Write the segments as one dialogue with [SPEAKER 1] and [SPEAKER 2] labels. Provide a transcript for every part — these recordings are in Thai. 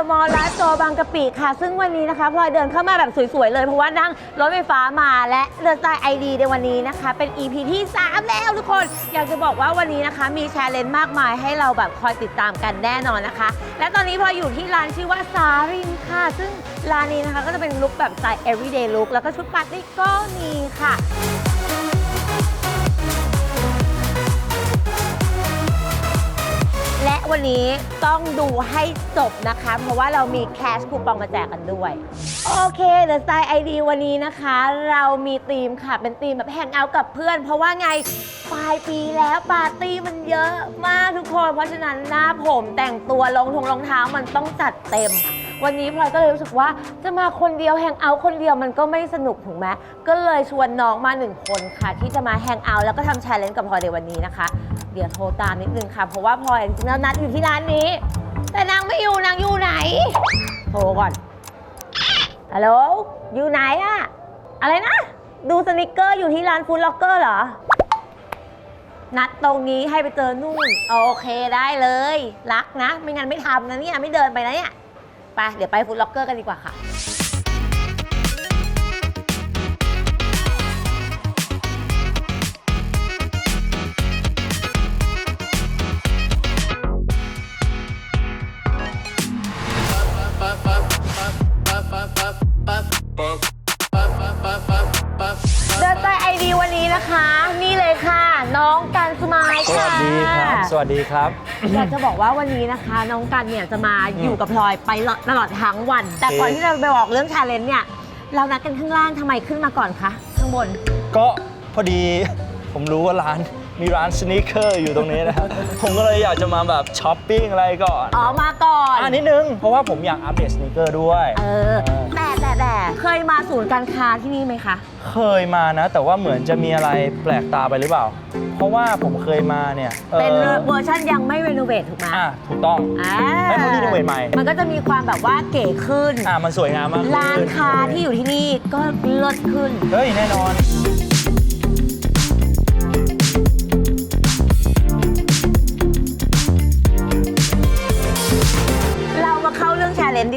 [SPEAKER 1] อะมอลล์ไลฟ์โซบางกะปิค่ะ ซึ่งวันนี้นะคะพลอยเดินเข้ามาแบบสวยๆเลย เพราะว่านั่งรถไฟฟ้ามาและเดินสไตล์ไอดีในวันนี้นะคะ เป็น EP ที่ 3 แล้วทุกคน อยากจะบอกว่าวันนี้นะคะ มีแชร์เลนมากมายให้เราแบบคอยติดตามกันแน่นอนนะคะ และตอนนี้พลอยอยู่ที่ร้านชื่อว่าสารินค่ะ ซึ่งร้านนี้นะคะก็จะเป็นลุคแบบสไตล์ everyday look แล้วก็ชุดปาร์ตี้ก็มีค่ะ วันนี้ต้องดูให้จบนะคะ เพราะว่าเรามีแคชคูปองมาแจกกันด้วย โอเคเดอะสไตล์ไอดีวันนี้นะคะ เรามีธีมค่ะ เป็นธีมแบบแฮงเอาท์กับเพื่อน เพราะว่าไงปลายปีแล้วปาร์ตี้มันเยอะมากทุกคน เพราะฉะนั้นหน้าผมแต่งตัวรองทงรองเท้ามันต้องจัดเต็ม วันนี้พลอยก็เลยรู้สึกว่าจะมาคนเดียวแฮงเอาท์คนเดียวมันก็ไม่สนุกถูกไหมก็เลยชวนน้องมาหนึ่งคนค่ะ ที่จะมาแฮงเอาท์แล้วก็ทำแชร์เลนกับพลอยในวันนี้นะคะ เดี๋ยวโทรตามนิดนึงค่ะ เพราะว่าพลอยจริงๆแล้วนัดอยู่ที่ร้านนี้ แต่นางไม่อยู่นางอยู่ไหน โทรก่อนฮัลโหลอยู่ไหนอะอะไรนะ ดูสนิกเกอร์อยู่ที่ร้านฟู้ดล็อกเกอร์เหรอ นัดตรงนี้ให้ไปเจอนู่น โอเคได้เลย รักนะ ไม่งั้นไม่ทำนะเนี่ย ไม่เดินไปนะเนี่ย ไปเดี๋ยวไปฟู้ดล็อกเกอร์กันดีกว่าค่ะ วัส
[SPEAKER 2] ดีครับ
[SPEAKER 1] อยากจะบอกว่าวันนี้นะคะ น้องกันเนี่ยจะมาอยู่กับพลอยไปตลอดทั้งวัน แต่ก่อน
[SPEAKER 2] โอเค
[SPEAKER 1] ที่เราไปบอกเรื่องชาเลนจ์เนี่ยเรานัดกันข้างล่างทำไมขึ้นมาก่อนคะข้างบน
[SPEAKER 2] ก็พอดีผมรู้ว่าร้านมีร้านสน e เกอร์อยู่ตรงนี้นะครับ ผมก็เลยอยากจะมาแบบช้อปปิ้งอะไรก่อน
[SPEAKER 1] อ๋อ มาก่อน
[SPEAKER 2] อ่านิดนึง เพราะว่าผมอยากอัปเดตสน e เกอร์ด้วย
[SPEAKER 1] เออ แต่ แต่แต่เคยมาศูนย์การค้าที่นี่ไหมคะ
[SPEAKER 2] เคยมานะ แต่ว่าเหมือนจะมีอะไรแปลกตาไปหรือเปล่า เพราะว่าผมเคยมาเนี่ยอ่อ
[SPEAKER 1] เป็นเวอร์ชันยังไม่รีโนเวทถูกไหม
[SPEAKER 2] อะถูกต้อง
[SPEAKER 1] อ่า
[SPEAKER 2] ให้เขารีโนเวทใหม่
[SPEAKER 1] มันก็จะมีความแบบว่าเก๋ขึ้น
[SPEAKER 2] อะมันสวยงามมากขึ้น
[SPEAKER 1] ร้านค้าที่อยู่ที่นี่ก็เลิศขึ้น
[SPEAKER 2] เฮ้ยแน่นอน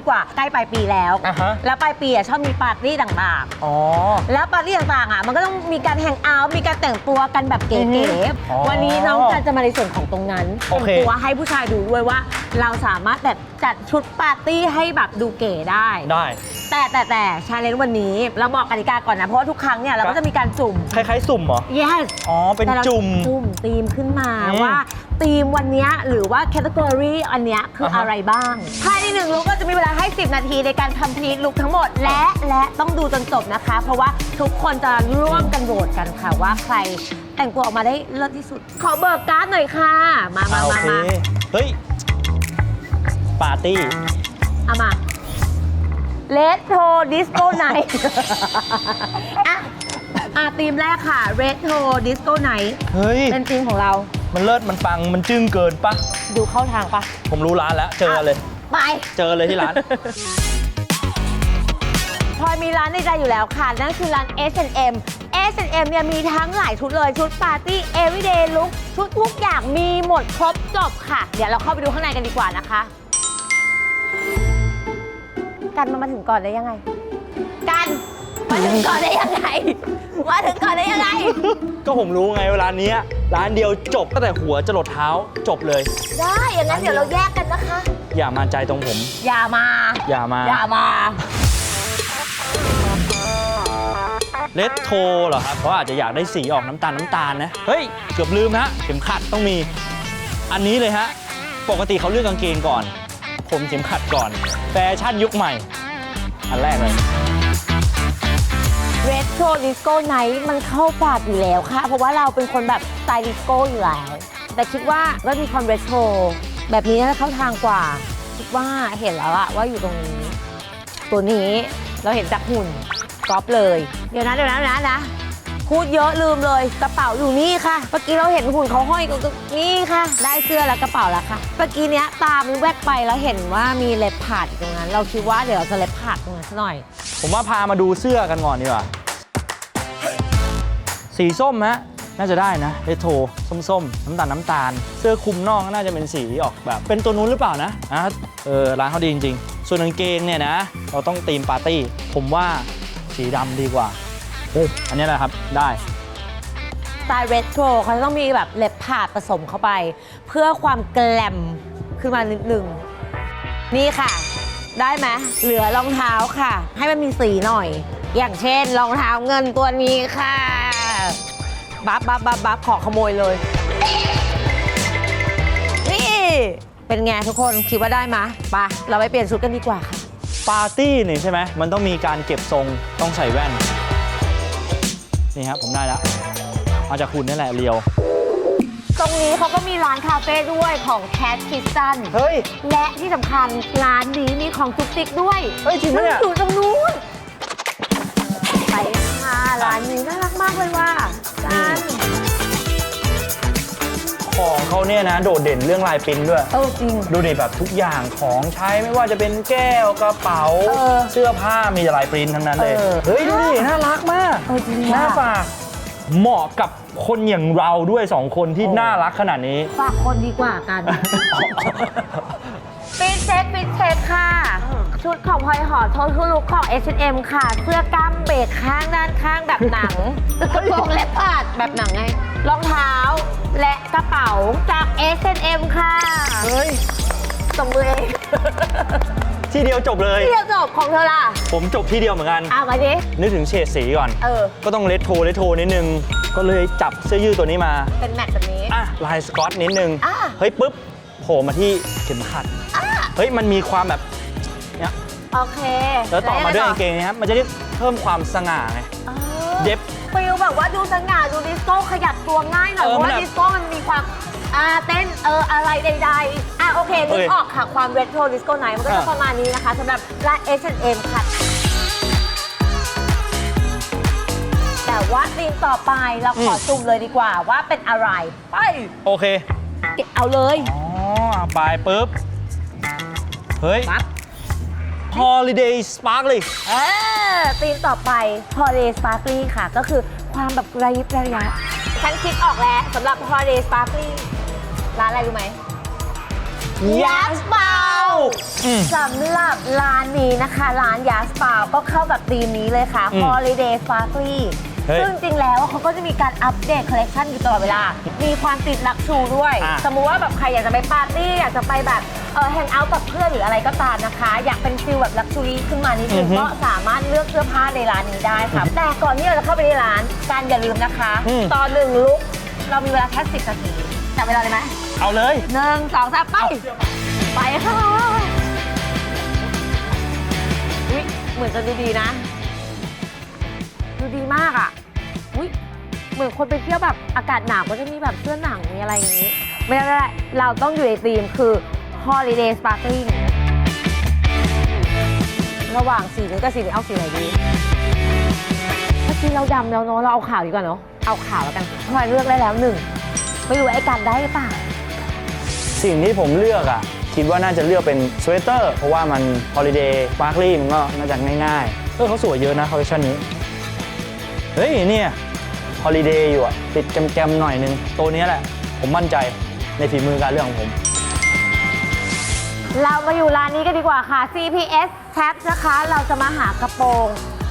[SPEAKER 1] กว่าใกล้ปลายปีแล้ว
[SPEAKER 2] อะฮะ
[SPEAKER 1] แล้วปลายปีอะชอบมีปาร์ตี้ต่าง
[SPEAKER 2] อ๋อ
[SPEAKER 1] ๆแล้วปาร์ตี้ต่างๆอะมันก็ต้องมีการแฮงเอาท์มีการแต่งตัวกันแบบเก๋
[SPEAKER 2] อือฮึอ๋อ
[SPEAKER 1] ๆวันนี้น้องกันจะมาในส่วนของตรงนั้น
[SPEAKER 2] โอ
[SPEAKER 1] แต่ง
[SPEAKER 2] เค
[SPEAKER 1] ตัวให้ผู้ชายดูด้วยว่า เราสามารถแบบจัดชุดปาร์ตี้ให้แบบดูเก๋ได้
[SPEAKER 2] ได้
[SPEAKER 1] แต่แต่แต่ชาเลนจ์วันนี้เราบอกกติกาก่อนนะ เพราะว่าทุกครั้งเนี่ยเราก็จะมีการจุ่ม
[SPEAKER 2] คล้ายๆ สุ่มเหรอ
[SPEAKER 1] yes
[SPEAKER 2] อ๋อ เป็น
[SPEAKER 1] แต่รา
[SPEAKER 2] จุ่ม
[SPEAKER 1] จุ่มธีมขึ้นมา
[SPEAKER 2] อืม
[SPEAKER 1] ว่า ธีมวันเนี้ยหรือว่าแคตตากรีอันเนี้ยคือ
[SPEAKER 2] อ่าฮะ
[SPEAKER 1] อะไรบ้าง ภายในหนึ่งลุกก็จะมีเวลาให้ 10 นาทีในการทำพลีทลุกทั้งหมด และและต้องดูจนจบนะคะ เพราะว่าทุกคนจะร่วมกันโหวตกันค่ะว่าใครแต่งตัวออกมาได้เลิศที่สุด ขอเบิกการ์ดหน่อยค่ะ มามา
[SPEAKER 2] อะโอ
[SPEAKER 1] มา
[SPEAKER 2] เค
[SPEAKER 1] มา
[SPEAKER 2] เฮ้ย ปาร์ตี้
[SPEAKER 1] เอามาเลดโทดิสโก้ไนท์อะอะธีมแรกค่ะ Red t o Disco Night
[SPEAKER 2] เฮ้ย
[SPEAKER 1] เป็นธีมของเรา
[SPEAKER 2] มันเลิศมันปังมันจึ้งเกินปะ
[SPEAKER 1] ดูเข้าทางปะ
[SPEAKER 2] ผมรู้ร้านแล้ว เจอเลย
[SPEAKER 1] ไป
[SPEAKER 2] เจอเลยที่ร้าน
[SPEAKER 1] พลอยมีร้านในใจอยู่แล้วค่ะ นั่นคือร้าน S&M S&M เนี่ยมีทั้งหลายชุดเลย ชุดปาร์ตี้ everyday look ชุดทุกอย่างมีหมดครบจบค่ะ เดี๋ยวเราเข้าไปดูข้างในกันดีกว่านะคะ กันมันมาถึงก่อนได้ยังไง กัน มาถึงก่อนได้ยังไง มาถึงก่อนได้ยังไง
[SPEAKER 2] ก็ผมรู้ไงว่าร้านเนี้ยร้านเดียวจบตั้งแต่หัวจรดเท้าจบเลย
[SPEAKER 1] ได้ อย่างนั้นเดี๋ยวเราแยกกันนะคะ
[SPEAKER 2] อย่ามาใจตรงผม
[SPEAKER 1] อย่ามา
[SPEAKER 2] อย่ามา
[SPEAKER 1] อย่ามา
[SPEAKER 2] เลดโทเหรอครับเพราะอาจจะอยากได้สีออกน้ำตาลน้ำตาลนะ เฮ้ย เกือบลืมนะเข็มขัดต้องมี อันนี้เลยฮะ ปกติเขาเลือกกางเกงก่อน ผมเข็มขัดก่อน แฟชั่นยุคใหม่ อันแรกเลย
[SPEAKER 1] เรโทรดิสโก้ไนท์มันเข้าปากอยู่แล้วค่ะ เพราะว่าเราเป็นคนแบบสไตล์ดิสโก้อยู่แล้ว แต่คิดว่าก็มีความเรโทรแบบนี้น่าจะเข้าทางกว่า คิดว่าเห็นแล้วอะว่าอยู่ตรงนี้ ตัวนี้เราเห็นจากหุ่นก๊อปเลย เดี๋ยวนะเดี๋ยวนะนะนะพูดเยอะลืมเลย กระเป๋าอยู่นี่ค่ะ เมื่อกี้เราเห็นหุ่นเขาห้อยก็นี่ค่ะ ได้เสื้อแล้วกระเป๋าแล้วค่ะ เมื่อกี้เนี้ยตามันแวบไปแล้วเห็นว่ามีเล็บผาดอยู่ตรงนั้น เราคิดว่าเดี๋ยวเราจะเล็บผาดตรงนั้นหน่อย
[SPEAKER 2] ผมว่าพามาดูเสื้อกันก่อนดีกว่า สีส้มฮะ น่าจะได้นะเรโทรส้มๆ น้ำตาลน้ำตาล เสื้อคลุมนอกก็น่าจะเป็นสีออกแบบ เป็นตัวนู้นหรือเปล่านะอะเออร้านเขาดีจริง ๆ ส่วนกางเกงเนี่ยนะ เราต้องตีมปาร์ตี้ ผมว่าสีดำดีกว่าเฮ้ยอันนี้แหละครับได้
[SPEAKER 1] สไตล์เรโทรเขาจะต้องมีแบบเล็บผ่าดผสมเข้าไป เพื่อความแกลมขึ้นมานิดนึง นี่ค่ะ ได้ไหมเหลือรองเท้าค่ะ ให้มันมีสีหน่อย อย่างเช่นรองเท้าเงินตัวนี้ค่ะบับบับบับบับขอขโมยเลย นี่ เป็นไงทุกคนคิดว่าได้ไหมไปะเราไปเปลี่ยนชุดกันดีกว่าค่ะ
[SPEAKER 2] ปาร์ตี้นี่ใช่ไหมมันต้องมีการเก็บทรงต้องใส่แว่น นี่ครับผมได้แล้ว มาจากคุณนี่แหละเรียว
[SPEAKER 1] รงนี้เขาก็มีร้านคาเฟ่ด้วยของ Cat Kitchen
[SPEAKER 2] เฮ้ย
[SPEAKER 1] และที่สำคัญร้านนี้มีของจุกจิกด้วย
[SPEAKER 2] เฮ้ยจริงปะเนี่ย
[SPEAKER 1] ซึ่อยู่ตรงนู้นไปค่ะร้านนี้น่ารักมากเลยว่ะจาน
[SPEAKER 2] ของเขาเนี่ยนะ โดดเด่นเรื่องลายปริ้นด้วย
[SPEAKER 1] เออจริง
[SPEAKER 2] ดูดิแบบทุกอย่างของใช้ไม่ว่าจะเป็นแก้วกระเป๋า
[SPEAKER 1] เออ
[SPEAKER 2] เสื้อผ้ามีแต่ลายปริ้นทั้งนั้นเลย
[SPEAKER 1] เออ
[SPEAKER 2] เฮ้ย ดูดิ น่ารักมาก
[SPEAKER 1] เออจริง
[SPEAKER 2] น่า
[SPEAKER 1] ว่ะ
[SPEAKER 2] ฝาก เหมาะกับคนอย่างเราด้วยสองคนที่
[SPEAKER 1] โอ้
[SPEAKER 2] น่ารักขนาดนี้
[SPEAKER 1] ฝากคนดีกว่ากัน ปิดเช็คปิดเช็คค่ะ ชุดของพลอยหอโททุลุกของ H&M ค่ะ เสื้อกล้ามเบรกข้างด้านข้างแบบหนังกระโปรงและปาดแบบหนังไง รองเท้าและกระเป๋าจาก H&M ค่ะ
[SPEAKER 2] เฮ้ย
[SPEAKER 1] ตบมือเอง
[SPEAKER 2] ที่เดียวจบเลย
[SPEAKER 1] ที่เดียวจบของเธอล่ะ
[SPEAKER 2] ผมจบที่เดียวเหมือนกัน
[SPEAKER 1] อะมาดิ
[SPEAKER 2] นึกถึงเฉดสีก่อน
[SPEAKER 1] เออ
[SPEAKER 2] ก็ต้องเลทโทเลทโทนิดนึง ก็เลยจับเสื้อยืดตัวนี้มา
[SPEAKER 1] เป็นแมทแบบนี้
[SPEAKER 2] อะลายสกอตนิดนึง
[SPEAKER 1] อะ
[SPEAKER 2] เฮ้ยปุ๊บโผล่มาที่เข็มขัด
[SPEAKER 1] อะ
[SPEAKER 2] เฮ้ยมันมีความแบบเนี้ย
[SPEAKER 1] โอเค
[SPEAKER 2] แล้วต่อมาด้วย
[SPEAKER 1] แล้
[SPEAKER 2] กางเกงนะครับ มันจะได้เพิ่มความสง่าไง
[SPEAKER 1] เออ
[SPEAKER 2] เย็บ
[SPEAKER 1] ฟิลแบบว่าดูสง่าดูดิสโก้ขยับตัวง่ายหน่อย
[SPEAKER 2] เออ
[SPEAKER 1] เพราะ
[SPEAKER 2] มัน
[SPEAKER 1] ว่า
[SPEAKER 2] แบบ
[SPEAKER 1] ดิสโก้มันมีความ อ่าเต้นเอออะไรใดๆอะโอเคนึ
[SPEAKER 2] โอกเค
[SPEAKER 1] ออกค่ะความเรโทรดิสโก้ไนมันก็จะ
[SPEAKER 2] อะ
[SPEAKER 1] ประมาณนี้นะคะสำหรับร้าน H&M ค่ะ แต่ว่าธีมต่อไปเราขอจุ่มเลยดีกว่าว่าเป็นอะไร ไป
[SPEAKER 2] โอเค
[SPEAKER 1] เอาเลย
[SPEAKER 2] อ๋อไปปุ๊บ เฮ้ย
[SPEAKER 1] ปั๊บ
[SPEAKER 2] Holiday Sparkly
[SPEAKER 1] เออธีมต่อไป Holiday Sparkly ค่ะ ก็คือความแบบระยิบระยับฉันคิดออกแล้วสำหรับ Holiday Sparkly ร้านอะไรรู้ไหมยัสเปา
[SPEAKER 2] อืม
[SPEAKER 1] สำหรับร้านนี้นะคะ ร้านยัสเปาก็เข้ากับธีมนี้เลยค่ะ
[SPEAKER 2] อืม
[SPEAKER 1] Holiday Sparkly
[SPEAKER 2] เฮ้ย
[SPEAKER 1] ซึ่งจริงๆแล้วเขาก็จะมีการอัปเดตคอลเลคชันอยู่ตลอดเวลา มีความติดลักชูด้วย
[SPEAKER 2] อะ
[SPEAKER 1] สมมุติว่าแบบใครอยากจะไปปาร์ตี้ อยากจะไปแบบเออแฮงเอาท์กับเพื่อนหรืออะไรก็ตามนะคะ อยากเป็นฟิลแบบลักชูรี่ขึ้นมานิดนึงก็สามารถเลือกเสื้อผ้าในร้านนี้ได้ค่ะแต่ก่อนที่เราจะเข้าไปในร้านการอย่าลืมนะคะ
[SPEAKER 2] อืม
[SPEAKER 1] ตอนหนึ่งลุกเรามีเวลาแค่สิบนาที จับเวลาเลยไหม
[SPEAKER 2] เอาเลย
[SPEAKER 1] หนึ่งสองสามไป ไปค่ะอุ๊ยเหมือนจะดูดีนะ ดูดีมากอะอุ๊ยเหมือนคนไปเที่ยวแบบอากาศหนาวก็จะมีแบบเสื้อหนังมีอะไรอย่างนี้ ไม่ได้ไม่ได้เราต้องอยู่ในธีมคือ holiday sparkling ระหว่างสีนี้กับสีนี้เอาสีไหนดีเมื่อกี้เราดำแล้วเนาะเราเอาขาวดีกว่าเนาะเอาขาวแล้วกันพลอยเลือกได้แล้วหนึ่ง ไม่รู้ไอ้กันได้หรือเปล่า
[SPEAKER 2] สิ่งที่ผมเลือกอะ คิดว่าน่าจะเลือกเป็นสเวตเตอร์ เพราะว่ามัน Holiday Sparkly มันก็น่าจะง่ายๆเออเขาสวยเยอะนะคอลเลคชันนี้ เฮ้ยเนี่ย Holiday อยู่อะ ติดแกมๆหน่อยนึง ตัวเนี้ยแหละ ผมมั่นใจในฝีมือการเลือกของผม
[SPEAKER 1] เรามาอยู่ร้านนี้กันดีกว่าค่ะ CPS Tab นะคะ เราจะมาหากระโปรง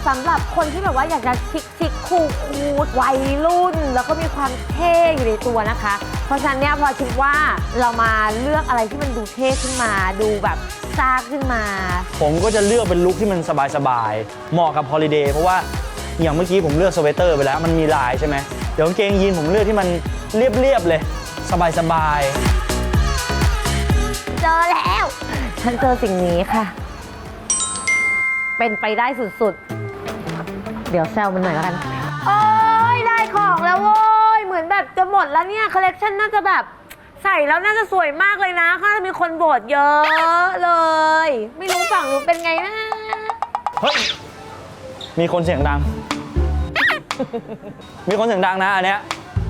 [SPEAKER 1] สำหรับคนที่แบบว่าอยากจะชิคชิคคูลคูลวัยรุ่น แล้วก็มีความเท่อยู่ในตัวนะคะ เพราะฉะนั้นเนี่ยพอคิดว่าเรามาเลือกอะไรที่มันดูเท่ขึ้นมาดูแบบซ่าขึ้นมา
[SPEAKER 2] ผมก็จะเลือกเป็นลุคที่มันสบายๆ เหมาะกับฮอลิเดย์เพราะว่าอย่างเมื่อกี้ผมเลือกสเวตเตอร์ไปแล้วมันมีลายใช่ไหมเดี๋ยวกางเกงยีนผมเลือกที่มันเรียบๆเลย สบาย
[SPEAKER 1] เจอแล้ว ฉันเจอสิ่งนี้ค่ะ เป็นไปได้สุดๆ เดี๋ยวแซวมันหน่อยแล้วกัน โอ้ยได้ของแล้วโว้ย เหมือนแบบจะหมดแล้วเนี่ยคอลเลกชันน่าจะแบบใส่แล้วน่าจะสวยมากเลยนะค่าจะมีคนโบดเยอะเลย ไม่รู้ฝั่งนู้นเป็นไงนะ
[SPEAKER 2] ๆเฮ้ย มีคนเสียงดัง มีคนเสียงดังนะอันเนี้ย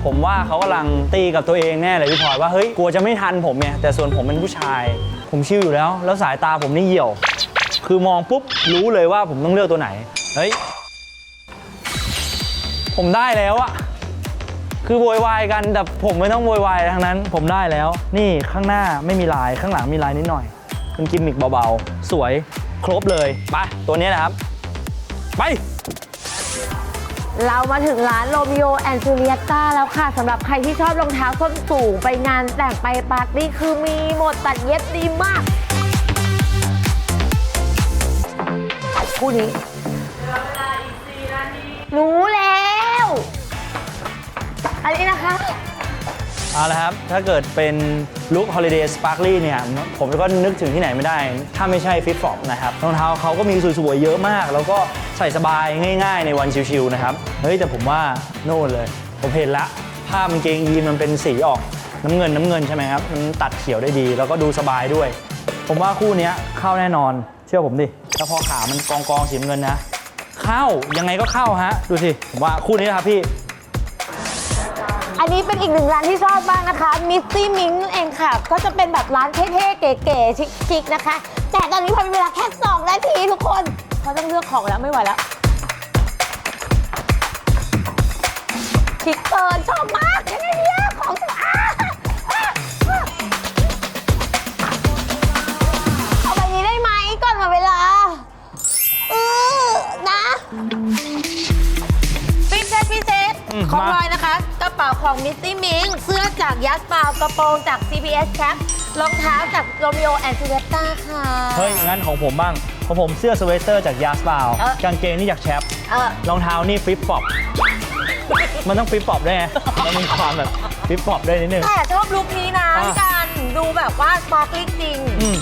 [SPEAKER 2] ผมว่าเขากำลังตีกับตัวเองแน่เลยพี่พลอยว่าเฮ้ยกลัวจะไม่ทันผมเนี่ยแต่ส่วนผมเป็นผู้ชาย ผมชิวอยู่แล้ว แล้วสายตาผมนี่เหี่ยว คือมองปุ๊บรู้เลยว่าผมต้องเลือกตัวไหน เฮ้ย ผมได้แล้วอะคือโวยวายกันแต่ผมไม่ต้องโวยวายทั้งนั้น ผมได้แล้ว นี่ข้างหน้าไม่มีลายข้างหลังมีลายนิดหน่อยเป็นกิมมิคเบาๆ สวยครบเลยไปตัวนี้นะครับ ไป
[SPEAKER 1] เรามาถึงร้านโรมิโอแอนจูเลียตาแล้วค่ะสำหรับใครที่ชอบรองเท้าส้นสูงไปงานแต่งไปปาร์ตี้คือมีหมดตัดเย็บดีมากคู่นี้รู้แล้ว อันนี้นะคะ
[SPEAKER 2] เอาละครับ ถ้าเกิดเป็นลุค Holiday Sparkly เนี่ย ผมก็นึกถึงที่ไหนไม่ได้ ถ้าไม่ใช่ฟิตฟ o อนะครับรองเท้าเขาก็มีสวยๆ เยอะมาก แล้วก็ใส่สบายง่ายๆ ในวันชิวๆนะครับ เฮ้ย แต่ผมว่าโน่นเลย ผมเห็นละผ้ากางเกงยีนมันเป็นสีออกน้ำเงินน้ำเงินใช่ไหมครับ มันตัดเขียวได้ดี แล้วก็ดูสบายด้วย ผมว่าคู่นี้เข้าแน่นอน เชื่อผมดิแล้วพอขามันกองกองๆสีเงินนะ เข้ายังไงก็เข้าฮะ ดูสิผมว่าคู่นี้นะครับพี่
[SPEAKER 1] อันนี้เป็นอีกหนึ่งร้านที่ชอบมากนะคะมิสซี่มิงเองค่ะ ก็จะเป็นแบบร้านเท่ๆเก๋ๆชิคๆนะคะ แต่ตอนนี้พอมีเวลาแค่2นาทีทุกคนเขาต้องเลือกของแล้วไม่ไหวแล้วชิคเกินชอบมากยังไงเนี่ยของสะอาดอะอะเอาไปนี้ได้ไหมก่อนหมดเวลาเออนะพิเศษพิเศษ
[SPEAKER 2] อืม
[SPEAKER 1] ของ
[SPEAKER 2] มา
[SPEAKER 1] พลอยนะคะกระ เป๋าของมิสซี่มิงเสื้อจากยัสปาวกระโปรงจาก CPS Cap รองเท้าจากโรมิโอแอนด์จูเวตตาค่ะ
[SPEAKER 2] เฮ้ยงั้นของผมบ้างของผมเสื้อสเวตเตอร์จากยาสปาว
[SPEAKER 1] เออ
[SPEAKER 2] กางเกงนี่จากแชป
[SPEAKER 1] เออ
[SPEAKER 2] รองเท้านี่ฟลิปฟอปมันต้องฟลิปฟอปด้วยไงมันมีความแบบฟลิปฟอปด้วยนิดนึง
[SPEAKER 1] แต่ชอบลุคนี้นะ
[SPEAKER 2] อะ
[SPEAKER 1] พี่การดูแบบว่าสปาร์คลิงจริง
[SPEAKER 2] อืม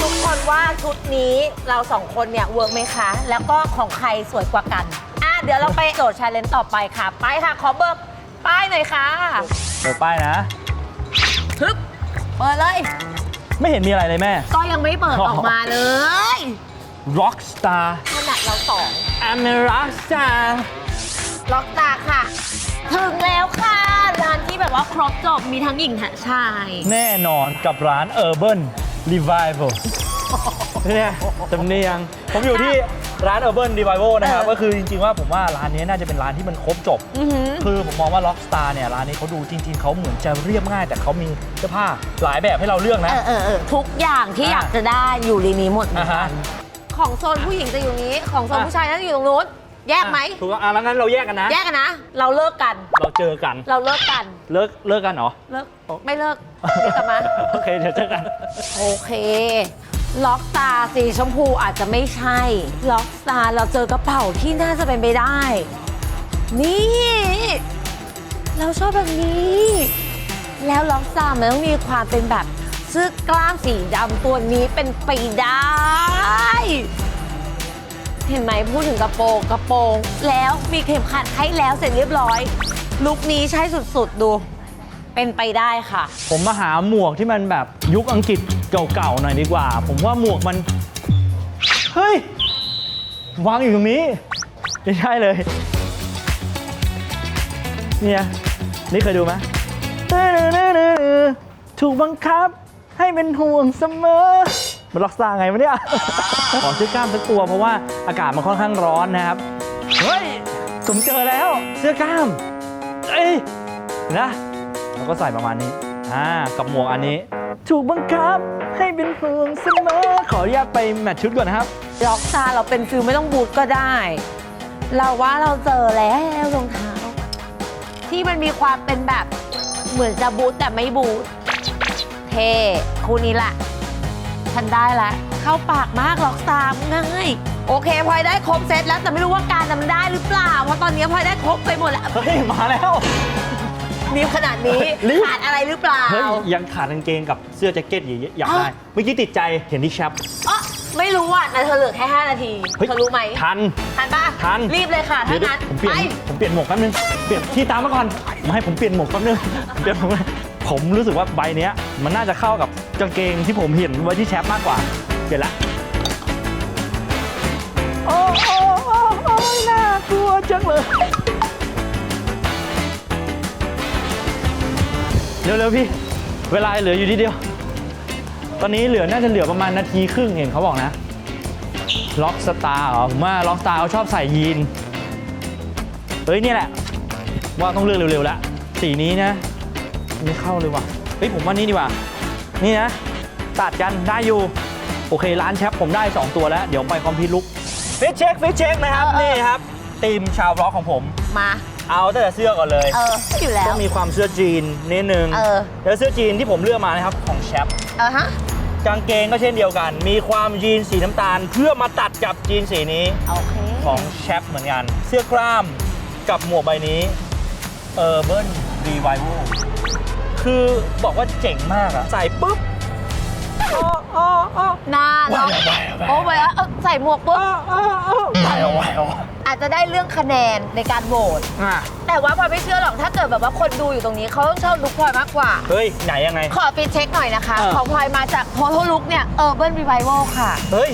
[SPEAKER 1] ทุกคนว่าชุดนี้เราสองคนเนี่ยเวิร์กไหมคะ แล้วก็ของใครสวยกว่ากันอะ เดี๋ยวเราไปโจทย์ชาเลนจ์ต่อไปค่ะ ไปค่ะ ขอเบิกป้ายหน่อยค่ะ
[SPEAKER 2] เปิดป้ายนะ
[SPEAKER 1] ฮึบเปิดเลย
[SPEAKER 2] ไม่เห็นมีอะไรเลยแม่
[SPEAKER 1] ก็ยังไม่เปิดออกมาเลย
[SPEAKER 2] Rockstar
[SPEAKER 1] ขนาดเราสอง
[SPEAKER 2] I'm a rockstar
[SPEAKER 1] ล็อกตาค่ะ ถึงแล้วค่ะ ร้านที่แบบว่าครบจบมีทั้งหญิงทั้งชาย
[SPEAKER 2] แน่นอนกับร้าน Urban Revival เนี่ยจำเนียง ผมอยู่ที่ร้าน Urban Revival นะครับ
[SPEAKER 1] เออ
[SPEAKER 2] ก็คือจริงๆว่าผมว่าร้านนี้น่าจะเป็นร้านที่มันครบจบ
[SPEAKER 1] อือหือ
[SPEAKER 2] คือผมมองว่า Rockstar เนี่ยร้านนี้เขาดูจริง ๆ เขาเหมือนจะเรียบง่าย แต่เขามีเสื้อผ้าหลายแบบให้เราเลือก
[SPEAKER 1] เอ
[SPEAKER 2] นะ
[SPEAKER 1] อเออเออทุกอย่างที่
[SPEAKER 2] อะ
[SPEAKER 1] อยากจะได้อยู่ในนี้หมดเหมือน
[SPEAKER 2] อ่า
[SPEAKER 1] กั
[SPEAKER 2] ฮะ
[SPEAKER 1] นของโซนผู้หญิงจะอยู่นี้ ของโซน
[SPEAKER 2] อะ
[SPEAKER 1] ผู้ชายนั้นอยู่ตรงนู้นแยกไหม
[SPEAKER 2] ถูกต้องอะแล้วงั้นเราแยกกันนะ
[SPEAKER 1] แยกกันนะ เราเลิกกัน
[SPEAKER 2] เราเจอกัน
[SPEAKER 1] เราเลิกกัน
[SPEAKER 2] เลิกเลิกกันเหรอ
[SPEAKER 1] เลิก ไม่เลิก เดี๋ยวกลับมา
[SPEAKER 2] โอเค เดี๋ยวเจอกัน
[SPEAKER 1] โอเค ล็อกตาสีชมพูอาจจะไม่ใช่ ล็อกตาเราเจอกระเป๋าที่น่าจะเป็นไปได้ นี่ เราชอบแบบนี้ แล้วล็อกตามันต้องมีความเป็นแบบเสื้อกล้ามสีดำตัวนี้เป็นไปได้ เห็นไหมพูดถึงกระโปรงกระโปรง แล้วมีเข็มขัดให้แล้วเสร็จเรียบร้อย ลุคนี้ใช่สุดๆดู เป็นไปได้ค่ะ
[SPEAKER 2] ผมมาหาหมวกที่มันแบบยุคอังกฤษเก่าๆหน่อยดีกว่า ผมว่าหมวกมัน เฮ้ย วางอยู่ตรงนี้ ไม่ใช่เลย เนี่ย นี่เคยดูไหมถูกบังคับ ให้เป็นห่วงเสมอมันล็อกสตาไงวะเนี่ย ขอซื้อกล้ามสักตัวเพราะว่าอากาศมันค่อนข้างร้อนนะครับ เฮ้ย ผมเจอแล้ว เสื้อกล้าม เอ้ยนะ ก็ใส่ประมาณนี้อ่ากับหมวกอันนี้ ถูกบังคับให้เป็นห่วงเสมอขออนุญาตไปแมทชุดก่อนนะครับ
[SPEAKER 1] ล็อกตาเราเป็นฟิลไม่ต้องบูทก็ได้ เราว่าเราเจอแล้วรองเท้า ที่มันมีความเป็นแบบเหมือนจะบูทแต่ไม่บูทเท่คู่นี้แหละฉันได้ละเข้าปากมากล็อกตาง่ายโอเคพลอยได้ครบเซตแล้วแต่ไม่รู้ว่าการทำได้หรือเปล่า เพราะตอนนี้พลอยได้ครบไปหมดแล้ว
[SPEAKER 2] เฮ้ย มาแล้ว
[SPEAKER 1] นิ้วขนาดนี้
[SPEAKER 2] รีบ
[SPEAKER 1] ขาดอะไรหรือเปล่า
[SPEAKER 2] เฮ้ยยังขาดกางเกงกับเสื้อแจ็คเก็ตอยากอยากได้
[SPEAKER 1] อ้าว
[SPEAKER 2] เมื่อกี้ติดใจเห็นที่แชป
[SPEAKER 1] อ๋อไม่รู้อะแต่เธอเหลือแค่ 5 นาที
[SPEAKER 2] เฮ้ย
[SPEAKER 1] เธอรู้ไหม
[SPEAKER 2] ทัน
[SPEAKER 1] ทันปะ
[SPEAKER 2] ทัน
[SPEAKER 1] รีบเลยค่ะถ้า
[SPEAKER 2] เดี๋ยว
[SPEAKER 1] งั้น
[SPEAKER 2] ผมเปลี่ย
[SPEAKER 1] ไป
[SPEAKER 2] นผมเปลี่ยนหมวกแป๊บนึงเปลี่ยนที่ตามมาก่อนมาให้ผมเปลี่ยนหมวกแป๊บนึงเปลี่ยนหมวกผมรู้สึกว่าใบเนี้ย มันน่าจะเข้ากับกางเกงที่ผมเห็นไว้ที่แชปมากกว่าเปลี่ยนละโอ้โอ้โอ้โอ้น่ากลัวจังเลย เร็วๆพี่ เวลาเหลืออยู่นิดเดียว ตอนนี้เหลือน่าจะเหลือประมาณนาทีครึ่งเห็นเขาบอกนะ ล็อกสตาร์เหรอผมว่าล็อกสตาร์เขาชอบใส่ยีน เฮ้ยนี่แหละ ว่าต้องเลือกเร็วๆแล้วสีนี้นะ ไม่เข้าเลยว่ะ เฮ้ยผมว่านี่ดีกว่า นี่นะ ตัดกันได้อยู่ โอเคร้านแชปผมได้ 2 ตัวแล้ว เดี๋ยวไปคอมพิวลุกฟิตเช็คฟิตเช็คนะครับ นี่ครับทีมชาวบล็อกของผม
[SPEAKER 1] มา
[SPEAKER 2] เอาตั้งแต่เสื้อก่อนเลย
[SPEAKER 1] เอออยู่แล้ว
[SPEAKER 2] ต้องมีความเสื้อจีนนิดนึง
[SPEAKER 1] เออ
[SPEAKER 2] แล้วเสื้อจีนที่ผมเลือกมานะครับของแชป
[SPEAKER 1] เออฮะ
[SPEAKER 2] กางเกงก็เช่นเดียวกัน มีความยีนสีน้ำตาล เพื่อมาตัดกับจีนสีนี้
[SPEAKER 1] โอเค
[SPEAKER 2] ของแชปเหมือนกัน เสื้อกล้ามกับหมวกใบนี้เออเบิร์นรีไวโคือบอกว่าเจ๋งมากอะใส่ปุ๊บอ้ออ้ออ้อ
[SPEAKER 1] หน้าเนาะ
[SPEAKER 2] ไหวอะไหวอะ
[SPEAKER 1] โอ้ไปแล้วเอาใส่หมวกปุ๊บ
[SPEAKER 2] ไหวอะไหวอะ
[SPEAKER 1] อาจจะได้เรื่องคะแนนในการโหวต
[SPEAKER 2] อะ
[SPEAKER 1] แต่ว่าพลอยไม่เชื่อหรอกถ้าเกิดแบบว่าคนดูอยู่ตรงนี้เขาต้องชอบลุคพลอยมากกว่า
[SPEAKER 2] เฮ้ย ไหนยังไง
[SPEAKER 1] ขอฟิตเช็คหน่อยนะคะ
[SPEAKER 2] เออ
[SPEAKER 1] ของพลอยมาจาก Total Look เนี่ย Urban Revival ค่ะ
[SPEAKER 2] เฮ้ย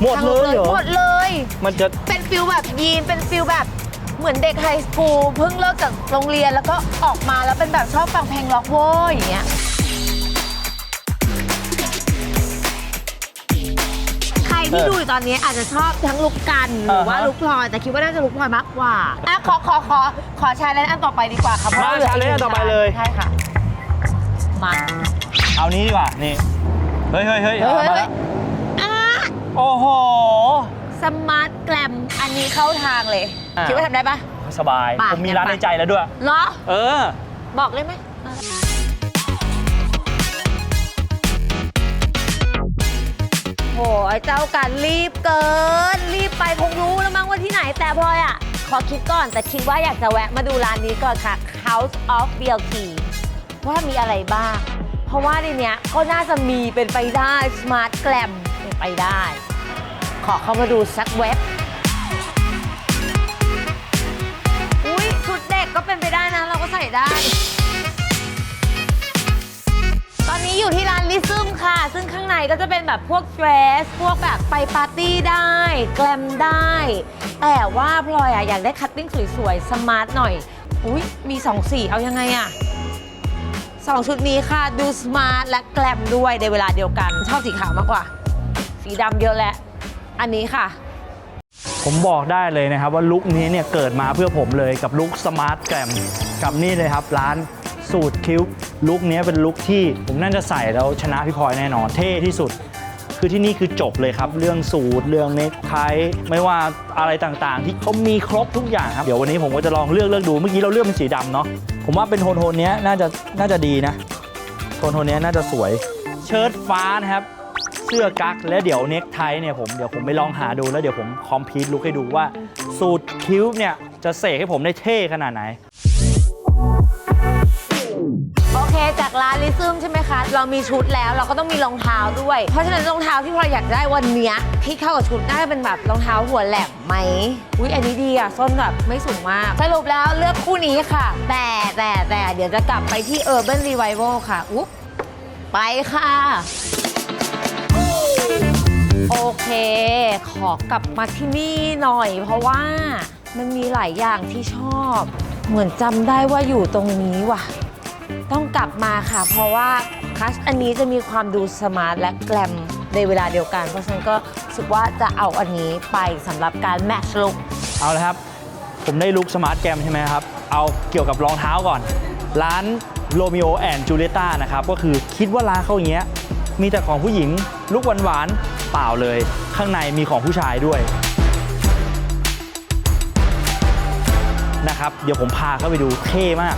[SPEAKER 2] หมด
[SPEAKER 1] ทั้ง
[SPEAKER 2] เล
[SPEAKER 1] ลุค
[SPEAKER 2] ยเหรอ
[SPEAKER 1] หมดเลย
[SPEAKER 2] มันจะ
[SPEAKER 1] เป็นฟิลแบบยีนเป็นฟิลแบบเหมือนเด็กไฮสคูลเพิ่งเลิกจากโรงเรียนแล้วก็ออกมาแล้วเป็นแบบชอบฟังเพลงล็อกโว้ยอย่างเงี้ย ที่
[SPEAKER 2] เออ
[SPEAKER 1] ดูอยู่ตอนนี้อาจจะชอบทั้งลุกกันหรือว่า
[SPEAKER 2] อ่าฮะ
[SPEAKER 1] ลุกพลอยแต่คิดว่าน่าจะลุกพลอยมากกว่าอะขอขอขอขอชาเลนจ์อันต่อไปดีกว่าค่ะเพราะว่า
[SPEAKER 2] มา
[SPEAKER 1] เหลื
[SPEAKER 2] challenge อันต่อไปเลย
[SPEAKER 1] ใช่ค่ะมา
[SPEAKER 2] เอานี้ดีกว่านี่เฮ้ยเฮ้ยเฮ้ย
[SPEAKER 1] เฮ้ย
[SPEAKER 2] เอามา
[SPEAKER 1] เฮ้
[SPEAKER 2] แล้
[SPEAKER 1] ยวอะ
[SPEAKER 2] โอ้โห
[SPEAKER 1] สมาร์ทแกรมอันนี้เข้าทางเลย
[SPEAKER 2] อ่า
[SPEAKER 1] คิดว่าทำได้ปะ
[SPEAKER 2] สบาย
[SPEAKER 1] ไป
[SPEAKER 2] ผมมี
[SPEAKER 1] งั้น
[SPEAKER 2] ร้าน
[SPEAKER 1] ไป
[SPEAKER 2] ในใจแล้วด้วย
[SPEAKER 1] เหรอ
[SPEAKER 2] เออ
[SPEAKER 1] บอกเลยไหม โอ้เจ้ากันรีบเกิน รีบไปคงรู้แล้วมั้งว่าที่ไหนแต่พลอยอะ ขอคิดก่อนแต่คิดว่าอยากจะแวะมาดูร้านนี้ก่อนค่ะ House of BLT ว่ามีอะไรบ้าง เพราะว่าในเนี้ยก็น่าจะมีเป็นไปได้ Smart Glam เป็นไปได้ ขอเข้ามาดูสักเว็บอุ้ยชุดเด็กก็เป็นไปได้นะ เราก็ใส่ได้ นี้อยู่ที่ร้านลิซึมค่ะ ซึ่งข้างในก็จะเป็นแบบพวกเดรส พวกแบบไปปาร์ตี้ได้ แกลมได้ แต่ว่าพลอยอะอยากได้คัตติ้งสวยๆ สมาร์ทหน่อย อุ้ยมีสองสีเอายังไงอะสองชุดนี้ค่ะดูสมาร์ทและแกลมด้วยในเวลาเดียวกัน ชอบสีขาวมากกว่า สีดำเยอะแหละ อันนี้ค่ะ
[SPEAKER 2] ผมบอกได้เลยนะครับว่าลุคนี้เนี่ยเกิดมาเพื่อผมเลยกับลุคสมาร์ทแกรมกับนี่เลยครับร้าน สูตรคิ้วลุคนี้เป็นลุคที่ผมน่าจะใส่แล้วชนะพี่พลอยแน่นอนเท่ที่สุด คือที่นี่คือจบเลยครับ เรื่องสูตรเรื่องเนคไทไม่ว่าอะไรต่างๆ ที่เขามีครบทุกอย่างครับ เดี๋ยววันนี้ผมก็จะลองเลือกเลือกดูเมื่อกี้เราเลือกเป็นสีดำเนาะผมว่าเป็นโทนโทนนี้น่าจะน่าจะดีนะโทนโทนนี้น่าจะสวย เชิ้ตฟ้านะครับเสื้อกั๊กและเดี๋ยวเน็กไทเนี่ยผมเดี๋ยวผมไปลองหาดูแล้วเดี๋ยวผมคอมพิวลุกให้ดูว่า สูตรคิ้วเนี่ยจะเสกให้ผมได้เท่ขนาดไหน
[SPEAKER 1] โอเค จากร้านลิซึมใช่ไหมคะ เรามีชุดแล้วเราก็ต้องมีรองเท้าด้วย เพราะฉะนั้นรองเท้าที่พลอยอยากได้วันเนี้ยที่เข้ากับชุดน่าจะเป็นแบบรองเท้าหัวแหลมไหมอุ้ยอันนี้ดีอะส้นแบบไม่สูงมาก สรุปแล้วเลือกคู่นี้ค่ะ แต่แต่แต่เดี๋ยวจะกลับไปที่ Urban Revival ค่ะอุ๊บไปค่ะ โอเค ขอกลับมาที่นี่หน่อย เพราะว่ามันมีหลายอย่างที่ชอบ เหมือนจำได้ว่าอยู่ตรงนี้ว่ะ ต้องกลับมาค่ะ เพราะว่าคัชอันนี้จะมีความดูสมาร์ทและแกลมในเวลาเดียวกัน เพราะฉะนั้นก็รู้สึกว่าจะเอาอันนี้ไปสำหรับการแมทช์ลุค
[SPEAKER 2] เอาละครับ ผมได้ลุคสมาร์ทแกรมใช่ไหมครับ เอาเกี่ยวกับรองเท้าก่อน ร้านโรมิโอแอนจูเ e ต้านะครับ ก็คือคิดว่าร้านเขาอย่างเงี้ย มีแต่ของผู้หญิง ลุคหวานๆเปล่าเลย ข้างในมีของผู้ชายด้วยนะครับ เดี๋ยวผมพาเข้าไปดูเท่มาก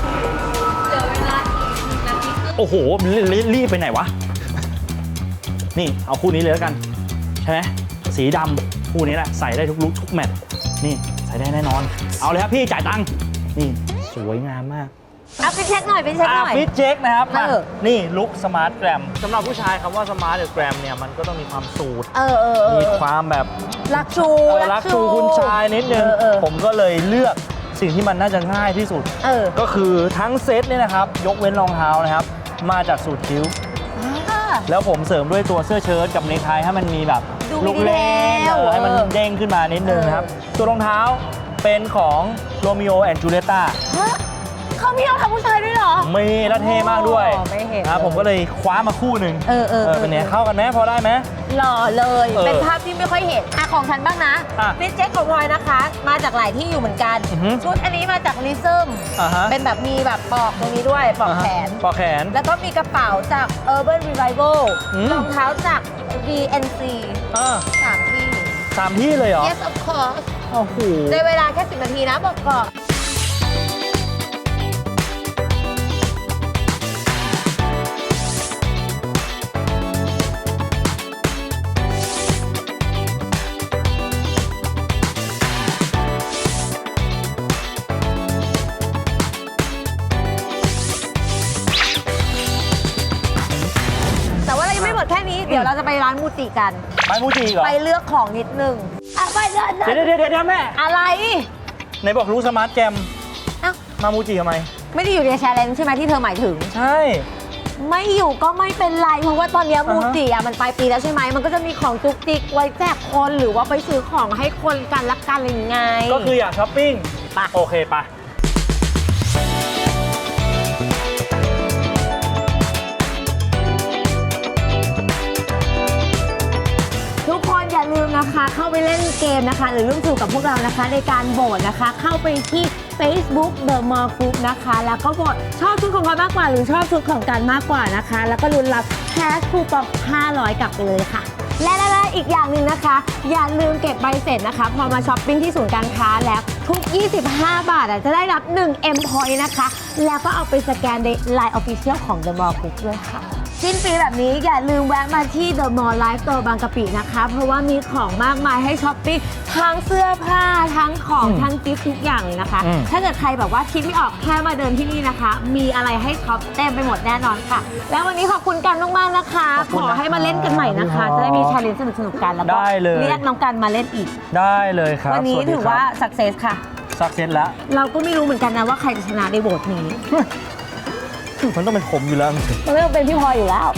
[SPEAKER 2] โอ้โหรีรีรีบไปไหนวะ นี่เอาคู่นี้เลยแล้วกัน ใช่ไหมสีดำคู่นี้แหละใส่ได้ทุกลุคทุกแมทนี่ใส่ได้แน่นอน เอาเลยครับพี่จ่ายตังค์นี่สวยงามมาก
[SPEAKER 1] เอาไปเช็คหน่อยไปเช็คหน่อย
[SPEAKER 2] ฟิตเช็คนะครับมา
[SPEAKER 1] เออ
[SPEAKER 2] นี่ลุคสมาร์ทแกรมสำหรับผู้ชายคำว่าสมาร์ทแกรมเนี่ยมันก็ต้องมีความสูท
[SPEAKER 1] เออเออเอ
[SPEAKER 2] มี
[SPEAKER 1] อ
[SPEAKER 2] ความแบบ
[SPEAKER 1] รักชู
[SPEAKER 2] เออรักชูคุณชายนิดนึง
[SPEAKER 1] เออเออ
[SPEAKER 2] ผมก็เลยเลือกสิ่งที่มันน่าจะง่ายที่สุด
[SPEAKER 1] เออ
[SPEAKER 2] ก็คือทั้งเซตเนี่ยนะครับ ยกเว้นรองเท้านะครับ มาจากสูตรคิ้ว
[SPEAKER 1] อ่า
[SPEAKER 2] แล้วผมเสริมด้วยตัวเสื้อเชิ้ตกับเนคไทให้มันมีแบบ
[SPEAKER 1] ดู
[SPEAKER 2] ลูกเล่น
[SPEAKER 1] มีดีเทล
[SPEAKER 2] เออให้มัน
[SPEAKER 1] เออ
[SPEAKER 2] เด้งขึ้นมานิดนึงนะครับ
[SPEAKER 1] เออ
[SPEAKER 2] ตัวรองเท้าเป็นของโรมิโอแอนจูเลต้า
[SPEAKER 1] ฮะเขามีรองเท้าผู้ชายด้วยเหรอ
[SPEAKER 2] มีและเท่มากด้วย
[SPEAKER 1] อ๋อไม่เห็น
[SPEAKER 2] นะครับ
[SPEAKER 1] เลย
[SPEAKER 2] ผมก็เลยคว้ามาคู่หนึ่ง
[SPEAKER 1] เออเออเออ
[SPEAKER 2] เป็นไงเข้ากันไหมพอได้ไหม
[SPEAKER 1] หล่อเลย
[SPEAKER 2] เออ
[SPEAKER 1] เป็นภาพที่ไม่ค่อยเห็นอะของฉันบ้างนะ
[SPEAKER 2] อะ
[SPEAKER 1] ฟิตเจ็ตของพลอยนะคะ มาจากหลายที่อยู่เหมือนกัน
[SPEAKER 2] อือฮึ
[SPEAKER 1] ชุดอันนี้มาจากลิซึม
[SPEAKER 2] อ่าฮะ
[SPEAKER 1] เป็นแบบมีแบบปอกตรงนี้ด้วยปอกแขน
[SPEAKER 2] ปอกแขน
[SPEAKER 1] แล้วก็มีกระเป๋าจาก Urban Revival
[SPEAKER 2] อืม
[SPEAKER 1] รองเท้าจาก VNC
[SPEAKER 2] อ่า
[SPEAKER 1] สามที่
[SPEAKER 2] สามที่เลยเหรอ
[SPEAKER 1] Yes of course
[SPEAKER 2] โอ้โห
[SPEAKER 1] ในเวลาแค่ 10 นาทีนะบอกก่อนาจะไปร้านมูจิกัน
[SPEAKER 2] ไปมูจิอีกเหรอ
[SPEAKER 1] ไปเลือกของนิดนึงอะไปเลือก
[SPEAKER 2] เดี๋ยวเดี๋ยวเดี๋ยวแม่
[SPEAKER 1] อะไร
[SPEAKER 2] ไหนบอกรู้สมาร์ทแกรม
[SPEAKER 1] เอ้า
[SPEAKER 2] มามูจิทำไม
[SPEAKER 1] ไม่ได้อยู่ในแชร์เลนใช่ไหมที่เธอหมายถึง
[SPEAKER 2] ใช่
[SPEAKER 1] ไม่อยู่ก็ไม่เป็นไร เพราะว่าตอนเนี้ย
[SPEAKER 2] อ่าฮะ
[SPEAKER 1] มูจิอะมันปลายปีแล้วใช่ไหมมันก็จะมีของจุกจิกไว้แจกคนหรือว่าไปซื้อของให้คนกันละกันอะไรอย่างไง
[SPEAKER 2] ก็คืออยากช้อปปิ้ง
[SPEAKER 1] ไป
[SPEAKER 2] โอเคไป
[SPEAKER 1] ทุ นะคะ เข้าไปเล่นเกมนะคะ หรือร่วมสนุกกับพวกเรานะคะ ในการโหวตนะคะ เข้าไปที่ Facebook The Mall Group นะคะ แล้วก็โหวตชอบชุดของเขามากกว่า หรือชอบชุดของกันมากกว่านะคะ แล้วก็ลุ้นรับแคชคูปอง500 กลับไปเลยค่ะ และและและอีกอย่างหนึ่งนะคะ อย่าลืมเก็บใบเสร็จนะคะ พอมาช้อปปิ้งที่ศูนย์การค้าแล้วทุก 25 บาทอะจะได้รับ 1 M Point นะคะ แล้วก็เอาไปสแกนใน Line Official ของ The Mall Group ด้วยค่ะ สิ้นปีแบบนี้อย่าลืมแวะมาที่ The Mall Life Store บางกะปินะคะ เพราะว่ามีของมากมายให้ช้อปปิ้งทั้งเสื้อผ้าทั้งของ
[SPEAKER 2] อืม
[SPEAKER 1] ทั้งกิฟต์ทุกอย่างเลยนะคะ
[SPEAKER 2] อืม
[SPEAKER 1] ถ้าเกิดใครแบบว่าคิดไม่ออกแค่มาเดินที่นี่นะคะ มีอะไรให้ช็อปเต็มไปหมดแน่นอนค่ะ แล้ววันนี้ขอบคุณกันมากๆนะคะ
[SPEAKER 2] ขอบคุณ
[SPEAKER 1] ขอให้มาเล่นกันใหม่นะคะ
[SPEAKER 2] ครับ
[SPEAKER 1] จะได้มีชาเลนจ์สนุกๆกันแล้วก็
[SPEAKER 2] ได้เลย
[SPEAKER 1] เรียกน้องกันมาเล่นอีก
[SPEAKER 2] ได้เลยครับ
[SPEAKER 1] วันนี้
[SPEAKER 2] สสดี
[SPEAKER 1] ถือว่า success ค่ะ
[SPEAKER 2] สักเซนแล้ว
[SPEAKER 1] เราก็ไม่รู้เหมือนกันนะว่าใครจะชนะในโหวตนี้
[SPEAKER 2] มันต้องเป็นผมอยู่แล้ว
[SPEAKER 1] มันต้องเป็นพี่พลอยอยู่แล้ว